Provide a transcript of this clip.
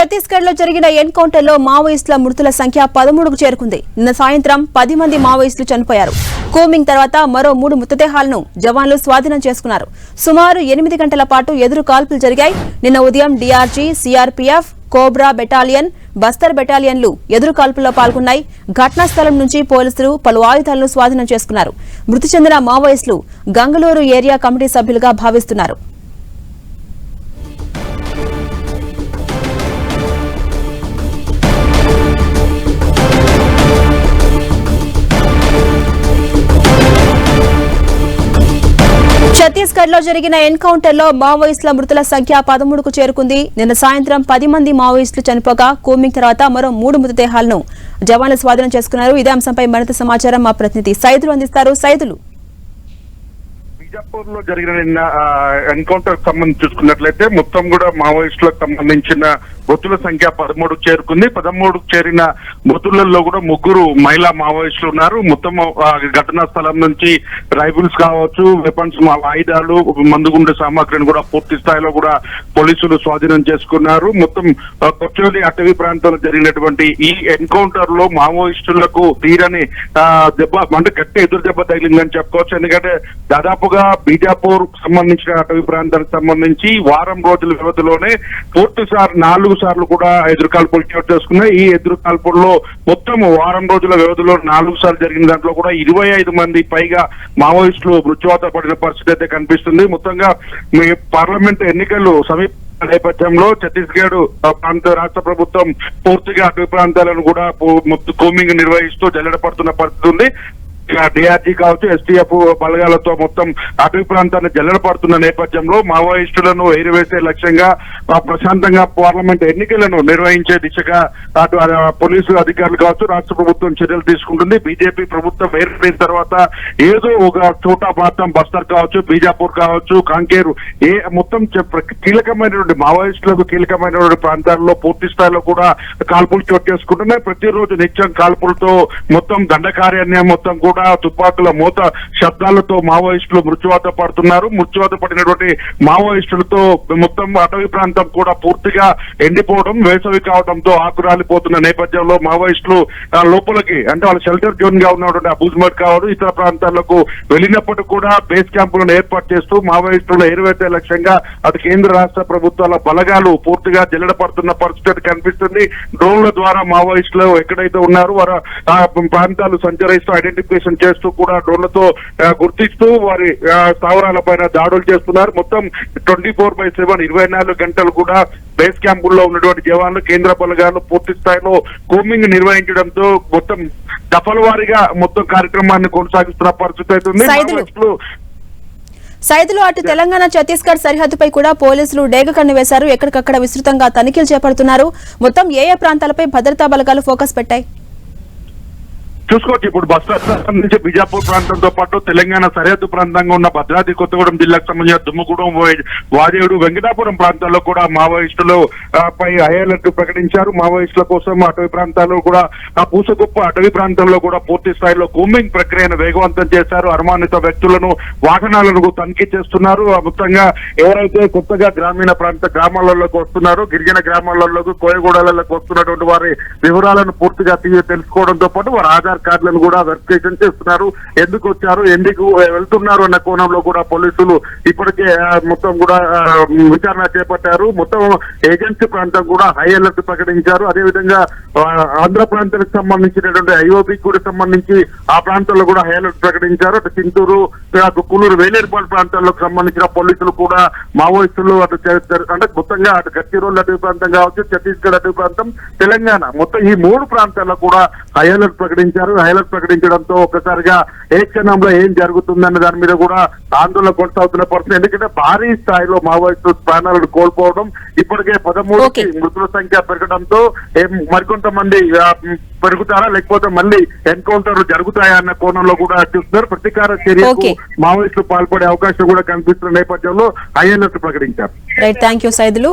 ఛత్తీస్గఢ్లో జరిగిన ఎన్కౌంటర్లో మావోయిస్టుల మృతుల సంఖ్య పదమూడుకు చేరుకుంది. నిన్న సాయంత్రం పది మంది మావోయిస్టులు చనిపోయారు. కూమింగ్ తర్వాత మరో మూడు మృతదేహాలను జవాన్లు స్వాధీనం చేసుకున్నారు. సుమారు ఎనిమిది గంటల పాటు ఎదురు కాల్పులు జరిగాయి. నిన్న ఉదయం DRG CRPF cobra battalion Bastar బెటాలియన్లు ఎదురు కాల్పుల్లో పాల్గొన్నాయి. ఘటనా స్థలం నుంచి పోలీసులు పలు ఆయుధాలను స్వాధీనం చేసుకున్నారు. మృతి చెందిన మావోయిస్టులు గంగలూరు ఏరియా కమిటీ సభ్యులుగా భావిస్తున్నారు. ఛత్తీస్గఢ్లో జరిగిన ఎన్కౌంటర్లో మావోయిస్టుల మృతుల సంఖ్య పదమూడుకు చేరుకుంది. నిన్న సాయంత్రం పది మంది మావోయిస్టులు చనిపోగా కూమింగ్ తర్వాత మరో మూడు మృతదేహాలను జవాన్లు స్వాధీనం చేసుకున్నారు. ఇదే అంశంపై మరింత సమాచారం మా ప్రతినిధి సైదులు అందిస్తారు. సైదులు. బీజాపూర్లో జరిగిన నిన్న ఎన్కౌంటర్ సంబంధించి చూసుకున్నట్లయితే మొత్తం కూడా మావోయిస్టులకు సంబంధించిన మృతుల సంఖ్య పదమూడు చేరుకుంది. పదమూడు చేరిన మృతులలో కూడా ముగ్గురు మహిళా మావోయిస్టులు ఉన్నారు. మొత్తం ఘటనా స్థలం నుంచి రైఫిల్స్ కావచ్చు వెపన్స్ ఆయుధాలు మందుగుండె సామాగ్రిని కూడా పూర్తి స్థాయిలో కూడా పోలీసులు స్వాధీనం చేసుకున్నారు. మొత్తం కొచ్చోలి అటవీ ప్రాంతంలో జరిగినటువంటి ఈ ఎన్కౌంటర్లో మావోయిస్టులకు తీరని దెబ్బ అంటే గట్టి ఎదురు దెబ్బ తగిలిందని చెప్పుకోవచ్చు. ఎందుకంటే దాదాపుగా బీజాపూర్ సంబంధించిన అటవీ ప్రాంతానికి సంబంధించి వారం రోజుల వ్యవధిలోనే పూర్తి సార్ నాలుగు సార్లు కూడా ఎదురు కాల్పులు చోటు చేసుకున్నాయి. ఈ ఎదురు కాల్పుల్లో మొత్తం వారం రోజుల వ్యవధిలో నాలుగు సార్లు జరిగిన దాంట్లో కూడా ఇరవై ఐదు మంది పైగా మావోయిస్టులు మృత్యువాత పడిన పరిస్థితి అయితే కనిపిస్తుంది. మొత్తంగా మీ పార్లమెంట్ ఎన్నికలు సమీప నేపథ్యంలో ఛత్తీస్గఢ్ ప్రాంత రాష్ట్ర ప్రభుత్వం పూర్తిగా అటవీ ప్రాంతాలను కూడా కోమింగ్ నిర్వహిస్తూ జల్లెడ పడుతున్న పరిస్థితి ఉంది. డిఆర్జీ కావచ్చు ఎస్టీఎఫ్ బలగాలతో మొత్తం అటవీ ప్రాంతాన్ని జల్లెడ పడుతున్న నేపథ్యంలో మావోయిస్టులను ఎయిరివేసే లక్ష్యంగా ప్రశాంతంగా పార్లమెంట్ ఎన్నికలను నిర్వహించే దిశగా అటు పోలీసు అధికారులు కావచ్చు రాష్ట్ర ప్రభుత్వం చర్యలు తీసుకుంటుంది. బీజేపీ ప్రభుత్వం ఏర్పడిన తర్వాత ఏదో ఒక చోట ప్రాంతం బస్తర్ కావచ్చు బీజాపూర్ కావచ్చు కాంకేరు ఏ మొత్తం కీలకమైనటువంటి మావోయిస్టులకు కీలకమైనటువంటి ప్రాంతాల్లో పూర్తి స్థాయిలో కూడా కాల్పులు చోటు చేసుకుంటున్నాయి. ప్రతిరోజు నిత్యం కాల్పులతో మొత్తం దండకార్యాన్ని మొత్తం కూడా తుపాకుల మూత శబ్దాలతో మావోయిస్టులు మృత్యువాత పడుతున్నారు. మృత్యువాత పడినటువంటి మావోయిస్టులతో మొత్తం అటవీ ప్రాంతం కూడా పూర్తిగా ఎండిపోవడం వేసవి కావడంతో ఆకురాలిపోతున్న నేపథ్యంలో మావోయిస్టులు లోపలికి అంటే వాళ్ళ షెల్టర్ జోన్గా ఉన్నటువంటి అబూజ్మట్ కావచ్చు ఇతర ప్రాంతాలకు వెళ్ళినప్పటికీ కూడా బేస్ క్యాంపులను ఏర్పాటు చేస్తూ మావోయిస్టులను ఏరువేసే లక్ష్యంగా అటు కేంద్ర రాష్ట్ర ప్రభుత్వాల బలగాలు పూర్తిగా జల్లడపడుతున్న పరిస్థితి కనిపిస్తుంది. డ్రోన్ల ద్వారా మావోయిస్టులు ఎక్కడైతే ఉన్నారో వారు ప్రాంతాలు సంచరిస్తూ ఐడెంటిఫికేషన్ చేస్తూ కూడా డ్రోన్లతో గుర్తిస్తూ వారి స్థావరాల పైన దాడులు చేస్తున్నారు. మొత్తం ట్వంటీ ఫోర్ బై సెవెన్ ఇరవై నాలుగు గంటలు కూడా బేస్ క్యాంపుల్లో ఉన్నటువంటి జవాన్లు కేంద్ర బలగాలు పూర్తి స్థాయిలో కోమింగ్ నిర్వహించడంతో మొత్తం దఫల వారీగా మొత్తం కార్యక్రమాన్ని కొనసాగిస్తున్న పరిస్థితి సైదులు. మావోయిస్టులు సైదులు అటు తెలంగాణ ఛత్తీస్గఢ్ సరిహద్దుపై కూడా పోలీసులు డేగ కన్ను వేశారు. ఎక్కడికక్కడ విస్తృతంగా తనిఖీలు చేపడుతున్నారు. మొత్తం ఏ ఏ ప్రాంతాలపై భద్రతా బలగాలు ఫోకస్ పెట్టాయి? చూసుకోవచ్చు ఇప్పుడు బస్టర్ నుంచి బిజాపూర్ ప్రాంతంతో పాటు తెలంగాణ సరిహద్దు ప్రాంతంగా ఉన్న భద్రాద్రి కొత్తగూడెం జిల్లాకు సంబంధించిన దుమ్ముగూడెం వై- వెంకటాపురం ప్రాంతాల్లో కూడా మావోయిస్టులు పై హై అలర్ట్ ప్రకటించారు. మావోయిస్టుల కోసం అటవీ ప్రాంతాల్లో కూడా ఆ పూసగుప్ప అటవీ ప్రాంతంలో కూడా పూర్తి స్థాయిలో కూంబింగ్ ప్రక్రియను వేగవంతం చేశారు. అనుమానిత వ్యక్తులను వాహనాలను తనిఖీ చేస్తున్నారు. మొత్తంగా ఎవరైతే కొత్తగా గ్రామీణ ప్రాంత గ్రామాలలోకి వస్తున్నారో గిరిజన గ్రామాలలోకి కోయగూడలలోకి వస్తున్నటువంటి వారి వివరాలను పూర్తిగా తెలుసుకోవడంతో పాటు వారి ఆధార్ కార్డులను కూడా వెరిఫికేషన్ చేస్తున్నారు. ఎందుకు వచ్చారు? ఎందుకు వెళ్తున్నారు అన్న కోణంలో కూడా పోలీసులు ఇప్పటికే మొత్తం కూడా విచారణ చేపట్టారు. మొత్తం ఏజెన్సీ ప్రాంతం కూడా హై అలర్ట్ ప్రకటించారు. అదేవిధంగా ఆంధ్ర ప్రాంతానికి సంబంధించినటువంటి ఐఓబి కూడా సంబంధించి ఆ ప్రాంతాల్లో కూడా హై అలర్ట్ ప్రకటించారు. అటు చింతూరు అటు కుల్లూరు వేలేరుపాడు ప్రాంతాలకు సంబంధించిన పోలీసులు కూడా మావోయిస్టులు అటు అంటే మొత్తంగా అటు గచ్చిరోల్ అటు ప్రాంతం కావచ్చు ఛత్తీస్గఢ్ అటు ప్రాంతం తెలంగాణ. మొత్తం ఈ మూడు ప్రాంతాల్లో కూడా హై అలర్ట్ ప్రకటించారు. హై అలర్ట్ ప్రకటించడంతో ఒక్కసారిగా ఏ క్షణంలో ఏం జరుగుతుందన్న దాని మీద కూడా ఆందోళన కొనసాగుతున్న పరిస్థితి. ఎందుకంటే భారీ స్థాయిలో మావోయిస్టు ప్రాణాలను కోల్పోవడం ఇప్పటికే పదమూడు. మృతుల సంఖ్య పెరగడంతో మరికొంతమంది పెరుగుతారా? లేకపోతే మళ్ళీ ఎన్కౌంటర్ జరుగుతాయా అన్న కోణంలో కూడా చూస్తున్నారు. ప్రతీకార చర్యకు. మావోయిస్టులు పాల్పడే అవకాశం కూడా కనిపిస్తున్న నేపథ్యంలో హై అలర్ట్ ప్రకటించారు. Right thank you Saidulu.